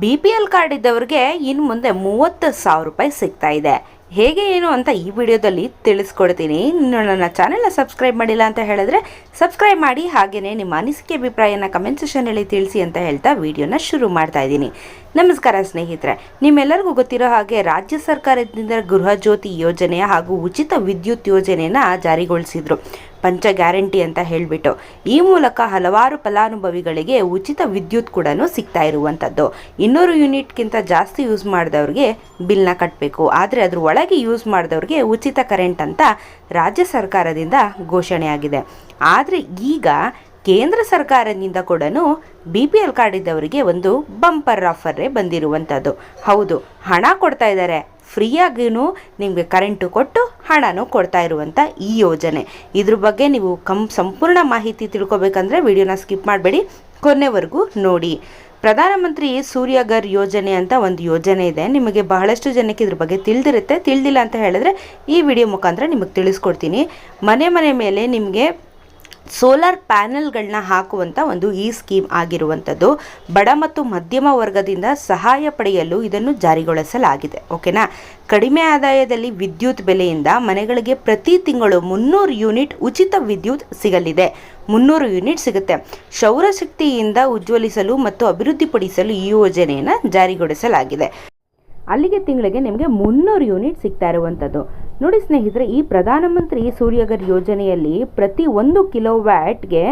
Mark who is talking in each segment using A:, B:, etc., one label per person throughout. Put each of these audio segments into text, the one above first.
A: B P L card ಇದ್ದವ್ರಿಗೆ ಇನ್ನು ಮುಂದೆ ಮೂವತ್ತು ಸಾವಿರ ರೂಪಾಯಿ ಸಿಗ್ತಾ ಇದೆ. ಹೇಗೆ, ಏನು ಅಂತ ಈ ವಿಡಿಯೋದಲ್ಲಿ ತಿಳಿಸ್ಕೊಡ್ತೀನಿ. ಇನ್ನು ನನ್ನ ಚಾನೆಲ್ನ ಸಬ್ಸ್ಕ್ರೈಬ್ ಮಾಡಿಲ್ಲ ಅಂತ ಹೇಳಿದ್ರೆ ಸಬ್ಸ್ಕ್ರೈಬ್ ಮಾಡಿ ಹಾಗೆಯೇ ನಿಮ್ಮ ಅನಿಸಿಕೆ ಅಭಿಪ್ರಾಯನ ಕಮೆಂಟ್ ಸೆಷನಲ್ಲಿ ತಿಳಿಸಿ ಅಂತ ಹೇಳ್ತಾ ವಿಡಿಯೋನ ಶುರು ಮಾಡ್ತಾ ಇದ್ದೀನಿ. ನಮಸ್ಕಾರ ಸ್ನೇಹಿತರೆ, ನಿಮ್ಮೆಲ್ಲರಿಗೂ ಗೊತ್ತಿರೋ ಹಾಗೆ ರಾಜ್ಯ ಸರ್ಕಾರದಿಂದ ಗೃಹ ಜ್ಯೋತಿ ಯೋಜನೆ ಹಾಗೂ ಉಚಿತ ವಿದ್ಯುತ್ ಯೋಜನೆಯನ್ನು ಜಾರಿಗೊಳಿಸಿದ್ರು. ಪಂಚ ಗ್ಯಾರಂಟಿ ಅಂತ ಹೇಳಿಬಿಟ್ಟು ಈ ಮೂಲಕ ಹಲವಾರು ಫಲಾನುಭವಿಗಳಿಗೆ ಉಚಿತ ವಿದ್ಯುತ್ ಕೂಡ ಸಿಗ್ತಾ ಇರುವಂಥದ್ದು. ಇನ್ನೂರು ಯೂನಿಟ್ಗಿಂತ ಜಾಸ್ತಿ ಯೂಸ್ ಮಾಡಿದವ್ರಿಗೆ ಬಿಲ್ನ ಕಟ್ಟಬೇಕು ಆದರೆ ಅದ್ರ ಒಳಗೆ ಯೂಸ್ ಮಾಡಿದವ್ರಿಗೆ ಉಚಿತ ಕರೆಂಟ್ ಅಂತ ರಾಜ್ಯ ಸರ್ಕಾರದಿಂದ ಘೋಷಣೆಯಾಗಿದೆ. ಆದರೆ ಈಗ ಕೇಂದ್ರ ಸರ್ಕಾರದಿಂದ ಕೂಡ ಬಿ ಪಿ ಎಲ್ ಕಾರ್ಡ್ ಇದ್ದವರಿಗೆ ಒಂದು ಬಂಪರ್ ಆಫರೇ ಬಂದಿರುವಂಥದ್ದು ಹೌದು, ಹಣ ಕೊಡ್ತಾ ಇದ್ದಾರೆ. ಫ್ರೀಯಾಗಿಯೂ ನಿಮಗೆ ಕರೆಂಟು ಕೊಟ್ಟು ಹಣನೂ ಕೊಡ್ತಾ ಇರುವಂಥ ಈ ಯೋಜನೆ. ಇದ್ರ ಬಗ್ಗೆ ನೀವು ಕಂ, ಸಂಪೂರ್ಣ ಮಾಹಿತಿ ತಿಳ್ಕೊಬೇಕಂದ್ರೆ ವಿಡಿಯೋನ ಸ್ಕಿಪ್ ಮಾಡಬೇಡಿ. ಕೊನೆವರೆಗೂ ನೋಡಿ. ಪ್ರಧಾನಮಂತ್ರಿ ಸೂರ್ಯಗರ್ ಯೋಜನೆ ಅಂತ ಒಂದು ಯೋಜನೆ ಇದೆ. ನಿಮಗೆ ಬಹಳಷ್ಟು ಜನಕ್ಕೆ ಇದ್ರ ಬಗ್ಗೆ ತಿಳಿದಿರುತ್ತೆ. ತಿಳಿದಿಲ್ಲ ಅಂತ ಹೇಳಿದ್ರೆ ಈ ವಿಡಿಯೋ ಮುಖಾಂತರ ನಿಮಗೆ ತಿಳಿಸ್ಕೊಡ್ತೀನಿ. ಮನೆ ಮನೆ ಮೇಲೆ ನಿಮಗೆ ಸೋಲಾರ್ ಪ್ಯಾನೆಲ್ಗಳನ್ನ ಹಾಕುವಂಥ ಒಂದು ಈ ಸ್ಕೀಮ್ ಆಗಿರುವಂಥದ್ದು. ಬಡ ಮತ್ತು ಮಧ್ಯಮ ವರ್ಗದಿಂದ ಸಹಾಯ ಪಡೆಯಲು ಇದನ್ನು ಜಾರಿಗೊಳಿಸಲಾಗಿದೆ. ಓಕೆನಾ? ಕಡಿಮೆ ಆದಾಯದಲ್ಲಿ ವಿದ್ಯುತ್ ಬೆಲೆಯಿಂದ ಮನೆಗಳಿಗೆ ಪ್ರತಿ ತಿಂಗಳು ಮುನ್ನೂರು ಯೂನಿಟ್ ಉಚಿತ ವಿದ್ಯುತ್ ಸಿಗಲಿದೆ. ಮುನ್ನೂರು ಯೂನಿಟ್ ಸಿಗುತ್ತೆ. ಸೌರಶಕ್ತಿಯಿಂದ ಉಜ್ವಲಿಸಲು ಮತ್ತು ಅಭಿವೃದ್ಧಿಪಡಿಸಲು ಈ ಯೋಜನೆಯನ್ನು ಜಾರಿಗೊಳಿಸಲಾಗಿದೆ. ಅಲ್ಲಿಗೆ ತಿಂಗಳಿಗೆ ನಿಮಗೆ ಮುನ್ನೂರು ಯೂನಿಟ್ ಸಿಗ್ತಾ ಇರುವಂಥದ್ದು. ನೋಡಿ ಸ್ನೇಹಿತರೆ, ಈ ಪ್ರಧಾನಮಂತ್ರಿ ಸೂರ್ಯಗರ್ ಯೋಜನೆಯಲ್ಲಿ ಪ್ರತಿ ಒಂದು ಕಿಲೋ ವ್ಯಾಟ್ಗೆ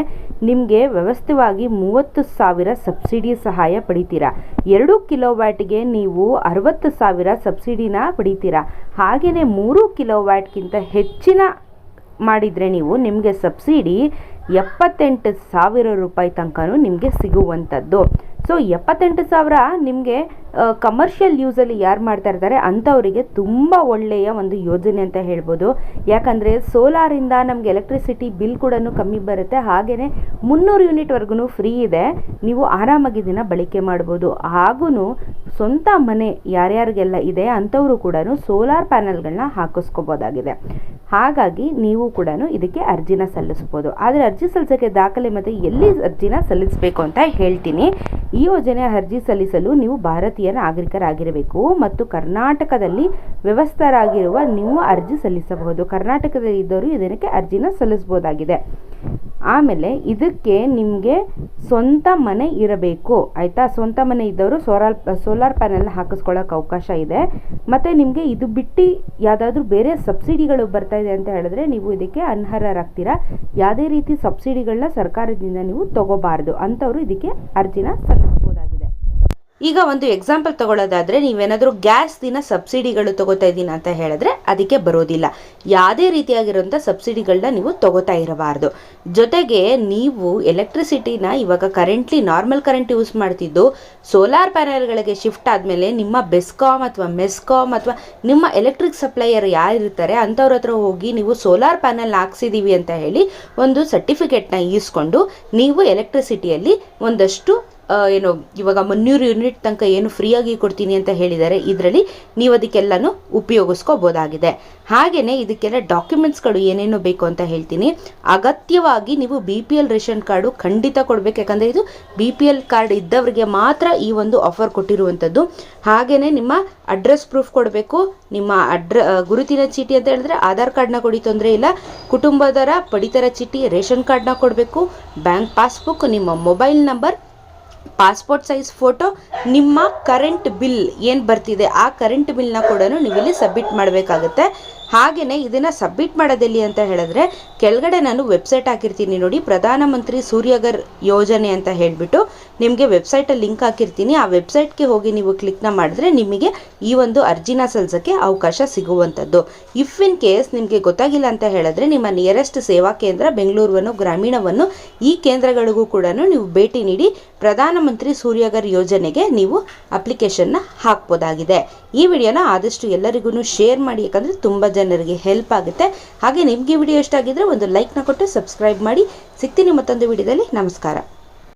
A: ನಿಮಗೆ ವ್ಯವಸ್ಥಿತವಾಗಿ ಮೂವತ್ತು ಸಾವಿರ ಸಬ್ಸಿಡಿ ಸಹಾಯ ಪಡಿತೀರಾ? ಎರಡು ಕಿಲೋ ವ್ಯಾಟ್ಗೆ ನೀವು ಅರವತ್ತು ಸಾವಿರ ಸಬ್ಸಿಡಿನ ಪಡಿತೀರಾ? ಹಾಗೆಯೇ ಮೂರು ಕಿಲೋ ವ್ಯಾಟ್ಗಿಂತ ಹೆಚ್ಚಿನ ಮಾಡಿದರೆ ನೀವು ನಿಮಗೆ ಸಬ್ಸಿಡಿ ಎಪ್ಪತ್ತೆಂಟು ಸಾವಿರ ರೂಪಾಯಿ ತನಕನೂ ನಿಮಗೆ ಸಿಗುವಂಥದ್ದು. ಸೊ ಎಪ್ಪತ್ತೆಂಟು ಸಾವಿರ ನಿಮಗೆ ಕಮರ್ಷಿಯಲ್ ಯೂಸಲ್ಲಿ ಯಾರು ಮಾಡ್ತಾ ಇರ್ತಾರೆ ಅಂಥವರಿಗೆ ತುಂಬ ಒಳ್ಳೆಯ ಒಂದು ಯೋಜನೆ ಅಂತ ಹೇಳ್ಬೋದು. ಯಾಕಂದರೆ ಸೋಲಾರಿಂದ ನಮಗೆ ಎಲೆಕ್ಟ್ರಿಸಿಟಿ ಬಿಲ್ ಕೂಡ ಕಮ್ಮಿ ಬರುತ್ತೆ. ಹಾಗೆಯೇ ಮುನ್ನೂರು ಯೂನಿಟ್ವರೆಗೂ ಫ್ರೀ ಇದೆ. ನೀವು ಆರಾಮಾಗಿ ದಿನ ಬಳಕೆ ಮಾಡ್ಬೋದು. ಹಾಗೂ ಸ್ವಂತ ಮನೆ ಯಾರ್ಯಾರಿಗೆಲ್ಲ ಇದೆ ಅಂಥವರು ಕೂಡ ಸೋಲಾರ್ ಪ್ಯಾನಲ್ಗಳನ್ನ ಹಾಕಿಸ್ಕೋಬೋದಾಗಿದೆ. ಹಾಗಾಗಿ ನೀವು ಕೂಡ ಇದಕ್ಕೆ ಅರ್ಜಿನ ಸಲ್ಲಿಸ್ಬೋದು ಆದರೆ ಅರ್ಜಿ ಸಲ್ಲಿಸೋಕ್ಕೆ ದಾಖಲೆ ಮತ್ತು ಎಲ್ಲಿ ಅರ್ಜಿನ ಸಲ್ಲಿಸಬೇಕು ಅಂತ ಹೇಳ್ತೀನಿ. ಈ ಯೋಜನೆ ಅರ್ಜಿ ಸಲ್ಲಿಸಲು ನೀವು ಭಾರತೀಯ ನಾಗರಿಕರಾಗಿರಬೇಕು ಮತ್ತು ಕರ್ನಾಟಕದಲ್ಲಿ ವ್ಯವಸ್ಥರಾಗಿರುವ ನೀವು ಅರ್ಜಿ ಸಲ್ಲಿಸಬಹುದು. ಕರ್ನಾಟಕದಲ್ಲಿ ಇದ್ದವರು ಇದಕ್ಕೆ ಅರ್ಜಿನ ಸಲ್ಲಿಸ್ಬೋದಾಗಿದೆ ಆಮೇಲೆ ಇದಕ್ಕೆ ನಿಮಗೆ ಸ್ವಂತ ಮನೆ ಇರಬೇಕು, ಆಯಿತಾ? ಸ್ವಂತ ಮನೆ ಇದ್ದವರು ಸೋಲಾರ್ ಸೋಲಾರ್ ಪ್ಯಾನೆಲ್ ಹಾಕಿಸ್ಕೊಳ್ಳೋಕೆ ಅವಕಾಶ ಇದೆ. ಮತ್ತು ನಿಮಗೆ ಇದು ಬಿಟ್ಟು ಯಾವುದಾದ್ರೂ ಬೇರೆ ಸಬ್ಸಿಡಿಗಳು ಬರ್ತಾ ಇದೆ ಅಂತ ಹೇಳಿದ್ರೆ ನೀವು ಇದಕ್ಕೆ ಅನರ್ಹರಾಗ್ತೀರಾ? ಯಾವುದೇ ರೀತಿ ಸಬ್ಸಿಡಿಗಳನ್ನ ಸರ್ಕಾರದಿಂದ ನೀವು ತಗೋಬಾರ್ದು. ಅಂಥವ್ರು ಇದಕ್ಕೆ ಅರ್ಜಿನ ಸಲ್ಲಿಸ್ಬೋದಾಗಿದೆ ಈಗ ಒಂದು ಎಕ್ಸಾಂಪಲ್ ತಗೊಳ್ಳೋದಾದ್ರೆ ನೀವೇನಾದರೂ ಗ್ಯಾಸ್ ದಿನ ಸಬ್ಸಿಡಿಗಳು ತಗೋತಾ ಇದ್ದೀನಿ ಅಂತ ಹೇಳಿದ್ರೆ ಅದಕ್ಕೆ ಬರೋದಿಲ್ಲ. ಯಾವುದೇ ರೀತಿಯಾಗಿರುವಂಥ ಸಬ್ಸಿಡಿಗಳನ್ನ ನೀವು ತಗೋತಾ ಇರಬಾರ್ದು. ಜೊತೆಗೆ ನೀವು ಎಲೆಕ್ಟ್ರಿಸಿಟಿನ ಇವಾಗ ಕರೆಂಟ್ಲಿ ನಾರ್ಮಲ್ ಕರೆಂಟ್ ಯೂಸ್ ಮಾಡ್ತಿದ್ದು ಸೋಲಾರ್ ಪ್ಯಾನೆಲ್ಗಳಿಗೆ ಶಿಫ್ಟ್ ಆದಮೇಲೆ ನಿಮ್ಮ ಬೆಸ್ಕಾಮ್ ಅಥವಾ ಮೆಸ್ಕಾಮ್ ಅಥವಾ ನಿಮ್ಮ ಎಲೆಕ್ಟ್ರಿಕ್ ಸಪ್ಲೈಯರ್ ಯಾರಿರ್ತಾರೆ ಅಂಥವ್ರ ಹತ್ರ ಹೋಗಿ ನೀವು ಸೋಲಾರ್ ಪ್ಯಾನೆಲ್ ಹಾಕ್ಸಿದ್ದೀವಿ ಅಂತ ಹೇಳಿ ಒಂದು ಸರ್ಟಿಫಿಕೇಟ್ನ ಈಸ್ಕೊಂಡು ನೀವು ಎಲೆಕ್ಟ್ರಿಸಿಟಿಯಲ್ಲಿ ಒಂದಷ್ಟು ಏನು, ಇವಾಗ ಮುನ್ನೂರು ಯೂನಿಟ್ ತನಕ ಏನು ಫ್ರೀಯಾಗಿ ಕೊಡ್ತೀನಿ ಅಂತ ಹೇಳಿದ್ದಾರೆ ಇದರಲ್ಲಿ ನೀವು ಅದಕ್ಕೆಲ್ಲನೂ ಉಪಯೋಗಿಸ್ಕೋಬೋದಾಗಿದೆ. ಹಾಗೆಯೇ ಇದಕ್ಕೆಲ್ಲ ಡಾಕ್ಯುಮೆಂಟ್ಸ್ಗಳು ಏನೇನು ಬೇಕು ಅಂತ ಹೇಳ್ತೀನಿ. ಅಗತ್ಯವಾಗಿ ನೀವು B P L ration card ಖಂಡಿತ ಕೊಡಬೇಕು. ಯಾಕಂದರೆ ಇದು ಬಿ ಪಿ ಎಲ್ ಕಾರ್ಡ್ ಇದ್ದವರಿಗೆ ಮಾತ್ರ ಈ ಒಂದು ಆಫರ್ ಕೊಟ್ಟಿರುವಂಥದ್ದು. ಹಾಗೆಯೇ ನಿಮ್ಮ ಅಡ್ರೆಸ್ ಪ್ರೂಫ್ ಕೊಡಬೇಕು. ನಿಮ್ಮ ಅಡ್ರ ಗುರುತಿನ ಚೀಟಿ ಅಂತ ಹೇಳಿದ್ರೆ ಆಧಾರ್ ಕಾರ್ಡ್ನ ಕೊಡಿ, ತೊಂದರೆ ಇಲ್ಲ. ಕುಟುಂಬದರ ಪಡಿತರ ಚೀಟಿ ರೇಷನ್ ಕಾರ್ಡ್ನ ಕೊಡಬೇಕು. ಬ್ಯಾಂಕ್ ಪಾಸ್ಬುಕ್, ನಿಮ್ಮ mobile number passport size photo, ನಿಮ್ಮ ಕರೆಂಟ್ ಬಿಲ್ ಏನು ಬರ್ತಿದೆ, ಆ ಕರೆಂಟ್ ಬಿಲ್ನ ಕೂಡ ನೀವಿಲ್ಲಿ ಸಬ್ಮಿಟ್ ಮಾಡಬೇಕಾಗುತ್ತೆ. ಹಾಗೆಯೇ ಇದನ್ನು ಸಬ್ಮಿಟ್ ಮಾಡೋದೆಲ್ಲಿ ಅಂತ ಹೇಳಿದ್ರೆ, ಕೆಳಗಡೆ ನಾನು ವೆಬ್ಸೈಟ್ ಹಾಕಿರ್ತೀನಿ ನೋಡಿ, ಪ್ರಧಾನಮಂತ್ರಿ ಸೂರ್ಯಗರ್ ಯೋಜನೆ ಅಂತ ಹೇಳಿಬಿಟ್ಟು ನಿಮಗೆ ವೆಬ್ಸೈಟಲ್ಲಿ ಲಿಂಕ್ ಹಾಕಿರ್ತೀನಿ. ಆ ವೆಬ್ಸೈಟ್ಗೆ ಹೋಗಿ ನೀವು ಕ್ಲಿಕ್ನ ಮಾಡಿದ್ರೆ ನಿಮಗೆ ಈ ಒಂದು ಅರ್ಜಿನ ಸಲ್ಲಿಸೋಕ್ಕೆ ಅವಕಾಶ ಸಿಗುವಂಥದ್ದು. ಇಫ್ ಇನ್ ಕೇಸ್ ನಿಮಗೆ ಗೊತ್ತಾಗಿಲ್ಲ ಅಂತ ಹೇಳಿದ್ರೆ, ನಿಮ್ಮ ನಿಯರೆಸ್ಟ್ ಸೇವಾ ಕೇಂದ್ರ ಬೆಂಗಳೂರನ್ನು, ಗ್ರಾಮೀಣವನ್ನು ಈ ಕೇಂದ್ರಗಳಿಗೂ ಕೂಡ ನೀವು ಭೇಟಿ ನೀಡಿ ಪ್ರಧಾನಮಂತ್ರಿ ಸೂರ್ಯಗರ್ ಯೋಜನೆಗೆ ನೀವು ಅಪ್ಲಿಕೇಶನ್ನ ಹಾಕ್ಬೋದಾಗಿದೆ. ಈ ವಿಡಿಯೋನ ಆದಷ್ಟು ಎಲ್ಲರಿಗೂ ಶೇರ್ ಮಾಡಿ, ಯಾಕಂದರೆ ತುಂಬ ಜನರಿಗೆ ಹೆಲ್ಪ್ ಆಗುತ್ತೆ. ಹಾಗೆ ನಿಮಗೆ ವಿಡಿಯೋ ಇಷ್ಟ ಆಗಿದ್ದರೆ ಒಂದು ಲೈಕ್ನ ಕೊಟ್ಟು ಸಬ್ಸ್ಕ್ರೈಬ್ ಮಾಡಿ. ಸಿಗ್ತೀನಿ ಮತ್ತೊಂದು ವಿಡಿಯೋದಲ್ಲಿ. ನಮಸ್ಕಾರ.